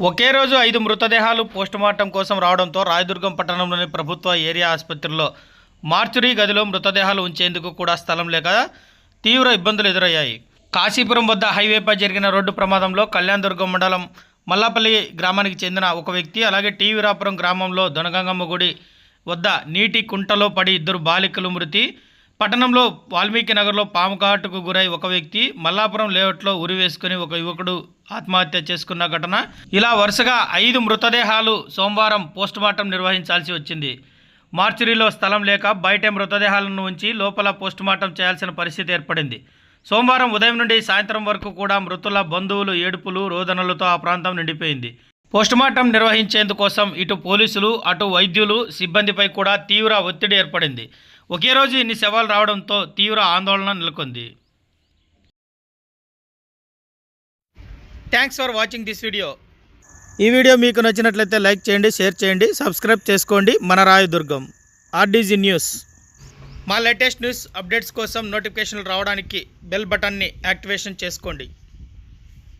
ఒకే రోజు ఐదు మృతదేహాలు పోస్టుమార్టం కోసం రావడంతో రాయదుర్గం పట్టణంలోని ప్రభుత్వ ఏరియా ఆసుపత్రిలో మార్చురీ గదిలో మృతదేహాలు ఉంచేందుకు కూడా స్థలం లేక తీవ్ర ఇబ్బందులు ఎదురయ్యాయి. కాశీపురం వద్ద హైవేపై జరిగిన రోడ్డు ప్రమాదంలో కళ్యాణదుర్గం మండలం మల్లాపల్లి గ్రామానికి చెందిన ఒక వ్యక్తి అలాగే టీవీరాపురం గ్రామంలో దొనగంగమ్మ గుడి వద్ద నీటి కుంటలో పడి ఇద్దరు బాలికలు మృతి పట్టణంలో వాల్మీకి నగర్లో పాము కాటుకు గురై ఒక వ్యక్తి మల్లాపురం లేఅవుట్లో ఉరి వేసుకుని ఒక యువకుడు ఆత్మహత్య చేసుకున్న ఘటన. ఇలా వరుసగా ఐదు మృతదేహాలు సోమవారం పోస్టుమార్టం నిర్వహించాల్సి వచ్చింది. మార్చురీలో స్థలం లేక బయటే మృతదేహాలను ఉంచి లోపల పోస్టుమార్టం చేయాల్సిన పరిస్థితి ఏర్పడింది. సోమవారం ఉదయం నుండి సాయంత్రం వరకు కూడా మృతుల బంధువులు ఏడుపులు రోదనలతో ఆ ప్రాంతం నిండిపోయింది. పోస్టుమార్టం నిర్వహించేందుకోసం ఇటు పోలీసులు అటు వైద్యులు సిబ్బందిపై కూడా తీవ్ర ఒత్తిడి ఏర్పడింది. ఒకే రోజు ఇన్ని శవాలు రావడంతో తీవ్ర ఆందోళన నెలకొంది. Thanks for watching this video ఈ వీడియో మీకు నచ్చినట్లయితే లైక్ చేయండి షేర్ చేయండి సబ్స్క్రైబ్ చేసుకోండి. మన రాయదుర్గం ఆర్డీజీ న్యూస్. మా లేటెస్ట్ న్యూస్ అప్డేట్స్ కోసం నోటిఫికేషన్లు రావడానికి బెల్ బటన్ని యాక్టివేషన్ చేసుకోండి.